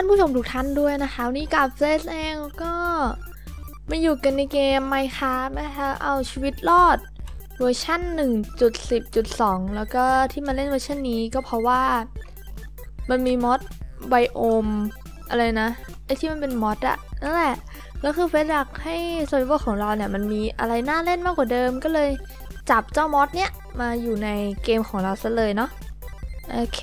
ท่านผู้ชมทุกท่านด้วยนะคะนี่กับเฟสเองก็มาอยู่กันในเกม Minecraft นะคะเอาชีวิตรอดเวอร์ชัน1.10.2 แล้วก็ที่มาเล่นเวอร์ชันนี้ก็เพราะว่า มันมีมอดไบโอมอะไรนะไอที่มันเป็นมอดอะนั่นแหละแล้วคือเฟสอยากให้โซลิเวอร์ของเราเนี่ยมันมีอะไรน่าเล่นมากกว่าเดิมก็เลยจับเจ้ามอดเนี้ยมาอยู่ในเกมของเราซะเลยเนาะโอเค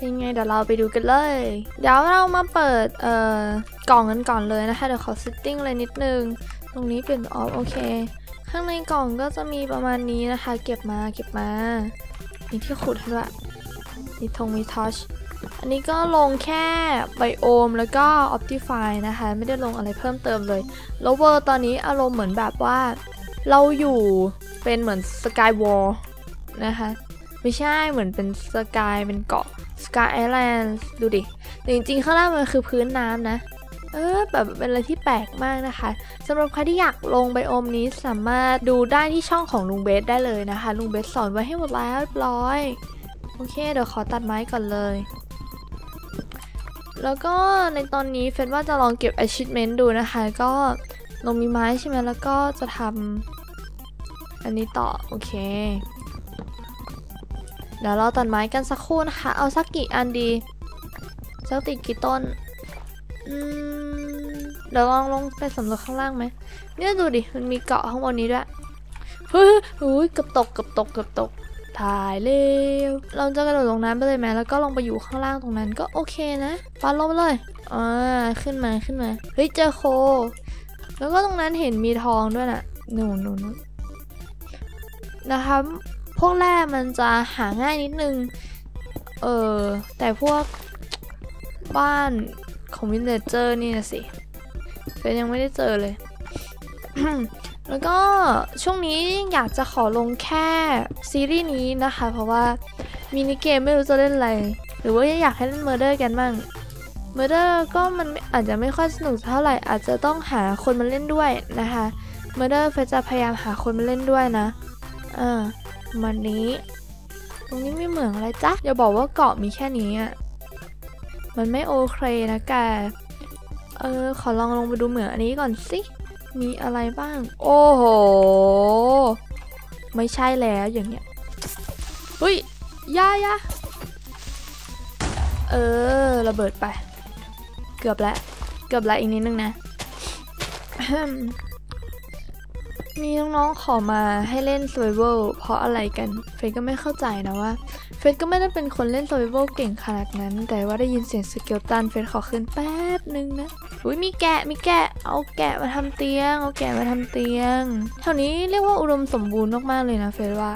เป็นไงเดี๋ยวเราไปดูกันเลย เดี๋ยวเรามาเปิดเอ่อกล่องกันก่อนเลยนะคะเดี๋ยวขอ setting อะไรนิดนึง ตรงนี้เป็นออฟโอเค ข้างในกล่องก็จะมีประมาณนี้นะคะ เก็บมาเก็บมามีที่ขุดให้ด้วยมีธงมีทอชอันนี้ก็ลงแค่ไบโอมแล้วก็ Optify นะคะ ไม่ได้ลงอะไรเพิ่มเติมเลยแล้วเวอร์ตอนนี้อารมณ์เหมือนแบบว่า เราอยู่เป็นเหมือนสกายวอลนะคะ ไม่ใช่เหมือนเป็นสกายเป็นเกาะ สกายไอแลนด์ดูดิแต่จริงๆ ข้างล่างมันคือพื้นน้ำนะ เออแบบเป็นอะไรที่แปลกมากนะคะสำหรับใครที่อยากลงไบโอมนี้สามารถดูได้ที่ช่องของลุงเบสได้เลยนะคะ ลุงเบสสอนไว้ให้หมดแล้วเรียบร้อยโอเค เดี๋ยวขอตัดไม้ก่อนเลยแล้วก็ในตอนนี้เฟนว่าจะลองเก็บ achievement ดูนะคะ ก็ลงมีไม้ใช่ไหมแล้วก็จะทำอันนี้ต่อ โอเค เดี๋ยวเราตัดไม้กันสักครู่นะคะ เอาสักกี่อันดีสักติดกี่ต้นอืมเดี๋ยวลองลงไปสำรวจข้างล่างไหมเนี่ยดูดิ มันมีเกาะข้างบนนี้ด้วย เฮ้ยเฮ้ยเกือบตกเกือบตกเกือบตก ถ่ายเร็ว เราจะกระโดดลงน้ำไปเลยไหม แล้วก็ลงไปอยู่ข้างล่างตรงนั้นก็โอเคนะฟันลงไปเลย อ่า ขึ้นมาขึ้นมา เฮ้ยเจอโค แล้วก็ตรงนั้นเห็นมีทองด้วยน่ะหนูหนูนนะคะ พวกแร่มันจะหาง่ายนิดนึง เออ แต่พวกบ้านของวินเทเจอร์นี่นะสิเฟยยังไม่ได้เจอเลย แล้วก็ช่วงนี้อยากจะขอลงแค่ซีรีส์นี้นะคะ เพราะว่ามินิเกมไม่รู้จะเล่นอะไร หรือว่าอยากให้เล่นเมอร์เดอร์กันบ้างเมอร์เดอร์ก็มันอาจจะไม่ค่อยสนุกเท่าไหร่ อาจจะต้องหาคนมาเล่นด้วยนะคะเมอร์เดอร์เฟยจะพยายามหาคนมาเล่นด้วยนะอ่า มันนี้ ตรงนี้ไม่เหมืองอะไรจ๊ะอย่าบอกว่าเกาะมีแค่นี้อะมันไม่โอเคนะแก เออ ขอลองลงไปดูเหมืองอันนี้ก่อนสิ มีอะไรบ้าง โอ้โห ไม่ใช่แล้วอย่างเงี้ยเฮ้ยยายาเออ ระเบิดไป เกือบแล้ว เกือบแล้วอีกนิดนึงนะ มีน้องๆขอมาให้เล่น survival เพราะอะไรกัน เฟยก็ไม่เข้าใจนะว่า เฟยก็ไม่ได้เป็นคนเล่น survival เก่งขนาดนั้น แต่ว่าได้ยินเสียงสเกลตัน เฟยขอขึ้นแป๊บนึงนะ อุ้ยมีแกะ มีแกะ เอาแกะมาทำเตียง เอาแกะมาทำเตียงแถวนี้เรียกว่าอุดมสมบูรณ์มากๆเลยนะเฟยว่า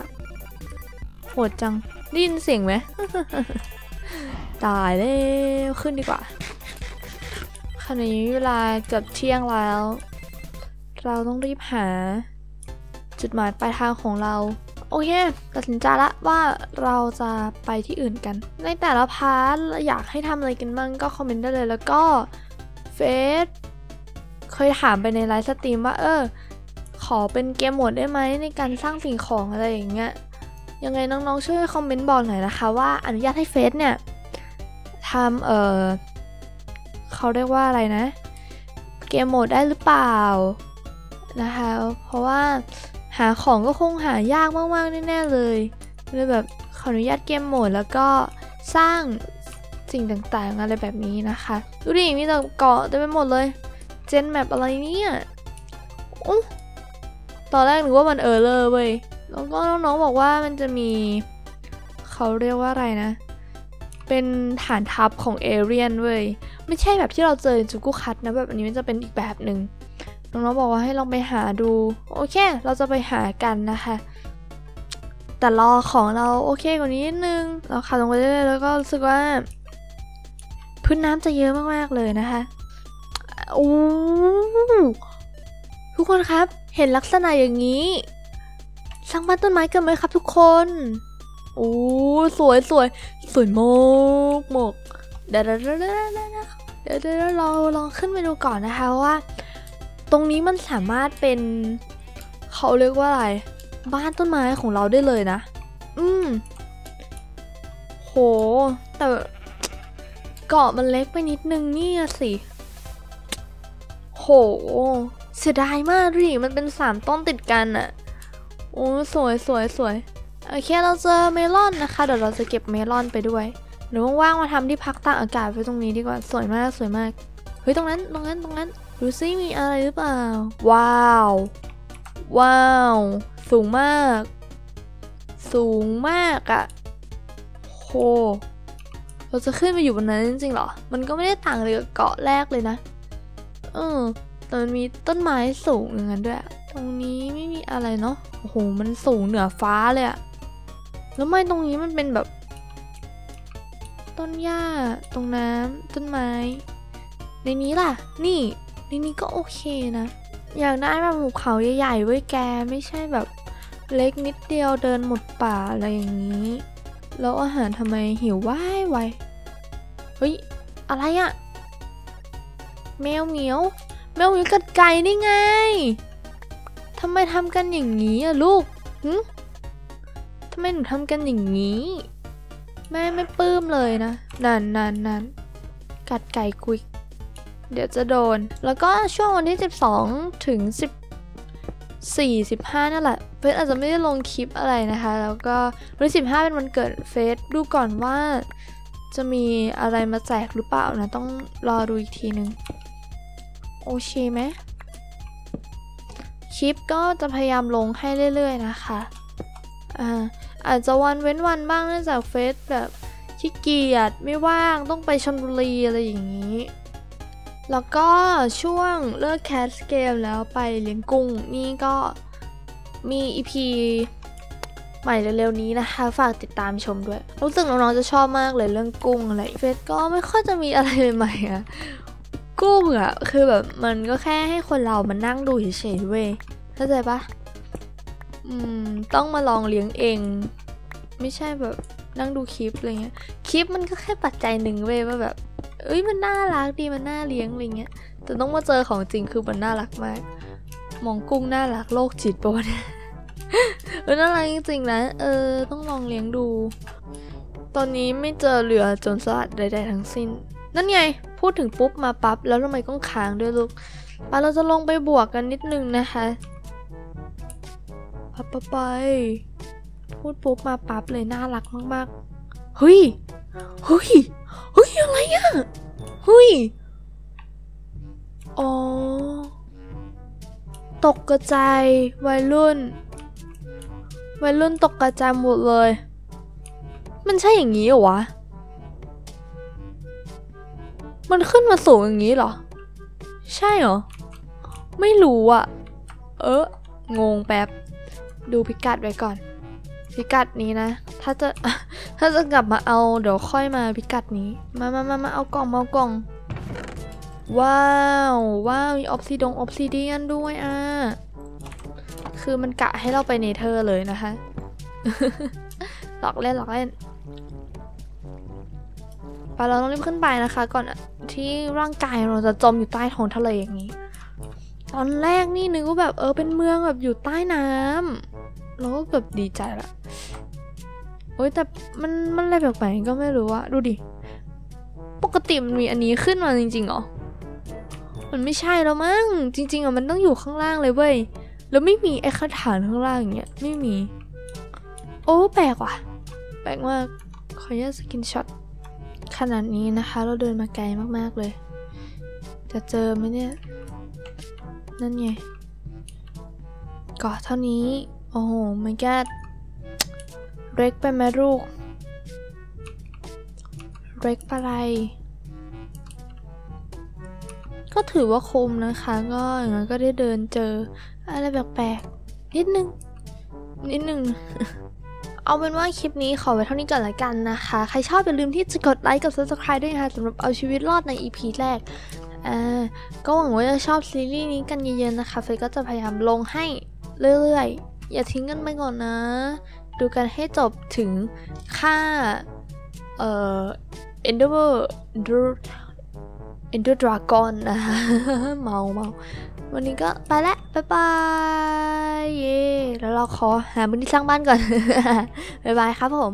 โหดจังได้ยินเสียงไหม ตายแล้วขึ้นดีกว่าขณะนี้เวลาเกือบเที่ยงแล้ว เราต้องรีบหา จุดหมายปลายทางของเรา โอเค ตัดสินใจละว่าเราจะไปที่อื่นกัน ในแต่ละพาร์ทอยากให้ทำอะไรกันบ้างก็คอมเมนต์ได้เลยแล้วก็เฟซเคยถามไปในไลฟ์สตรีมว่า เออ ขอเป็นเกมโหมดได้ไหมในการสร้างสิ่งของอะไรอย่างเงี้ยยังไงน้องๆช่วยคอมเมนต์บอกหน่อยนะคะว่าอนุญาตให้เฟซเนี่ยทำเออเขาเรียกว่าอะไรนะ เกมโหมดได้หรือเปล่า นะคะ เพราะว่าหาของก็คงหายากมากๆแน่ๆเลยเลยแบบขออนุญาตเกมโหมดแล้วก็สร้างสิ่งต่างๆอะไรแบบนี้นะคะ ดูดิมีแต่เกาะเต็มไปหมดเลย เจนแมปอะไรเนี่ยอุ๊ตอนแรกนึกว่ามันเออเลอร์เว้ยแล้วก็น้องๆบอกว่ามันจะมี เขาเรียกว่าอะไรนะ เป็นฐานทัพของเอเรียนเว้ย ไม่ใช่แบบที่เราเจอจูกุคัตนะแบบอันนี้มันจะเป็นอีกแบบหนึ่ง น้องๆบอกว่าให้ลองไปหาดู โอเค เราจะไปหากันนะคะ แต่รอของเราโอเคกว่านี้นิดนึง เราขับลงไปเรื่อยๆแล้วก็รู้สึกว่า พื้นน้ำจะเยอะมากๆเลยนะคะโอ้ทุกคนครับ เห็นลักษณะอย่างนี้สร้างบ้านต้นไม้กันไหมครับทุกคนโอ้สวยสวยสวยมกมกเดี๋ยวเดี๋ยวเดี๋ยวเดี๋ยวเดี๋ยวเดี๋ยวเราลองขึ้นไปดูก่อนนะคะว่า ตรงนี้มันสามารถเป็น เขาเรียกว่าอะไร บ้านต้นไม้ของเราได้เลยนะ อืม โห แต่เกาะมันเล็กไปนิดนึงเนี่ยสิ โห เสียดายมากดิมันเป็นสามต้นติดกันอะโอ้สวยสวยสวยโอเคเราเจอเมลอนนะคะ เดี๋ยวเราจะเก็บเมลอนไปด้วย หรือว่างๆมาทำที่พักตากอากาศไว้ตรงนี้ดีกว่า สวยมากสวยมาก เฮ้ยตรงนั้นตรงนั้นตรงนั้น ดูซิมีอะไรหรือเปล่า ว้าว ว้าว สูงมาก สูงมากอะโหเราจะขึ้นไปอยู่บนนั้นจริงๆเหรอ มันก็ไม่ได้ต่างเลยกับเกาะแรกเลยนะ เออแต่มันมีต้นไม้สูงอย่างนั้นด้วยอะตรงนี้ไม่มีอะไรเนาะ โอ้โห มันสูงเหนือฟ้าเลยอะแล้วไม่ตรงนี้มันเป็นแบบ ต้นหญ้า ตรงน้ำต้นไม้ ในนี้ล่ะ นี่ ในนี้ก็โอเคนะ อยากได้แบบภูเขาใหญ่ๆไว้แกไม่ใช่แบบเล็กนิดเดียวเดินหมดป่าอะไรอย่างนี้ แล้วอาหารทำไมหิวว้ายไวเฮ้ย อะไรอะแมวเหมียว แมวเหมียวกัดไก่นี่ไงทำไมทำกันอย่างนี้อะลูกหึทำไมหนูทำกันอย่างนี้ แม่ไม่ปลื้มเลยนะ นันนันนันกัดไก่กุย เดี๋ยวจะโดน แล้วก็ช่วงวันที่ 12 ถึง 14 15นั่นแหละ เฟซอาจจะไม่ได้ลงคลิปอะไรนะคะ แล้วก็วันที่15 เป็นวันเกิดเฟซดูก่อนว่าจะมีอะไรมาแจกหรือเปล่านะ ต้องรอดูอีกทีนึง โอเคไหมคลิปก็จะพยายามลงให้เรื่อยๆนะคะอ่าอาจจะวันเว้นวันบ้างเนื่องจากเฟซแบบขี้เกียจไม่ว่างต้องไปชลบุรีอะไรอย่างนี้ แล้วก็ช่วงเลิกแคสเกมแล้วไปเลี้ยงกุ้ง นี่ก็มีอีพีใหม่เร็วๆนี้นะคะ ฝากติดตามชมด้วย รู้สึกน้องๆจะชอบมากเลยเรื่องกุ้งอะไรเฟซก็ไม่ค่อยจะมีอะไรใหม่ๆอะกุ้งอะคือแบบมันก็แค่ให้คนเรามานั่งดูเฉยๆเว้ยเข้าใจปะอืมต้องมาลองเลี้ยงเอง ไม่ใช่แบบนั่งดูคลิปอะไรเงี้ยคลิปมันก็แค่ปัจจัยหนึ่งเว้ยว่าแบบ เอ้ยมันน่ารักดีมันน่าเลี้ยงอะไรเงี้ยแต่ต้องมาเจอของจริงคือมันน่ารักมาก มองกุ้งน่ารักโลกจิตปะวะเนี่ยเออน่ารักจริงๆนะเออต้องลองเลี้ยงดู ตอนนี้ไม่เจอเรือจนสลัดใดๆทั้งสิ้น นั่นไง พูดถึงปุ๊บมาปั๊บแล้วทำไมต้องค้างด้วยลูกไปเราจะลงไปบวกกันนิดนึงนะคะปับปั๊บไป พูดปุ๊บมาปั๊บเลยน่ารักมากๆเฮ้ยเฮ้ย เฮ้ยอะไรอะเฮ้ย อ๋อ ตกกระจายวัยรุ่น วัยรุ่นตกกระจายหมดเลย มันใช่อย่างนี้เหรอวะ มันขึ้นมาสูงอย่างนี้เหรอ ใช่เหรอ ไม่รู้อะเอองงแป๊บ ดูพิกัดไว้ก่อน พิกัดนี้นะ ถ้าจะ ถ้าจะกลับมาเอาเดี๋ยวค่อยมาพิกัดนี้ มามามามาเอากล่องมาเอากล่อง ว้าว ว้าวมีออฟซิดงออฟซิเดียนด้วยอะ คือมันกะให้เราไปเนเธอร์เลยนะคะ หลอกเล่นหลอกเล่นไปเราต้องรีบขึ้นไปนะคะ ก่อนที่ร่างกายเราจะจมอยู่ใต้ท้องทะเลอย่างนี้ ตอนแรกนี่นึกว่าแบบเออเป็นเมืองแบบอยู่ใต้น้ำเราก็แบบดีใจละ โอ้ยแต่มันมันอะไรแปลกๆก็ไม่รู้อะดูดิ ปกติมันมีอันนี้ขึ้นมาจริงๆเหรอ มันไม่ใช่แล้วมั้งจริง ๆอะมันต้องอยู่ข้างล่างเลยเว้ยแล้วไม่มีไอ้คาถานข้างล่างอย่างเงี้ยไม่มี โอ้แปลกว่ะ แปลกมากขออนุญาตสกินช็อตขนาดนี้นะคะ เราเดินมาไกลมากๆเลย จะเจอไหมเนี่ย นั่นไงกาะเท่านี้ โอ้โหไม่แก้ เร็กไปไหมลูกเร็กไปะไร ก็ถือว่าคมนะคะ ก็อย่างนั้นก็ได้เดินเจอ อะไรแปลกๆนิดนึง นิดนึงเอาเป็นว่าคลิปนี้ขอไว้เท่านี้ก่อนละกันนะคะ ใครชอบอย่าลืมที่จะกดไลค์กับ subscribe ด้วยนะคะสำหรับเอาชีวิตรอดใน EP แรก อ่า ก็หวังว่าจะชอบซีรีส์นี้กันเยอะๆนะคะ เฟยก็จะพยายามลงให้เรื่อยๆ อย่าทิ้งกันไปก่อนนะ ดูกันให้จบถึงค่า เอ่อ Endeavor Ender Dragon นะคะเมาเมาวันนี้ก็ไปละบ๊ายบายเย่แล้วเราขอหามือที่สร้างบ้านก่อน บ๊ายบายครับผม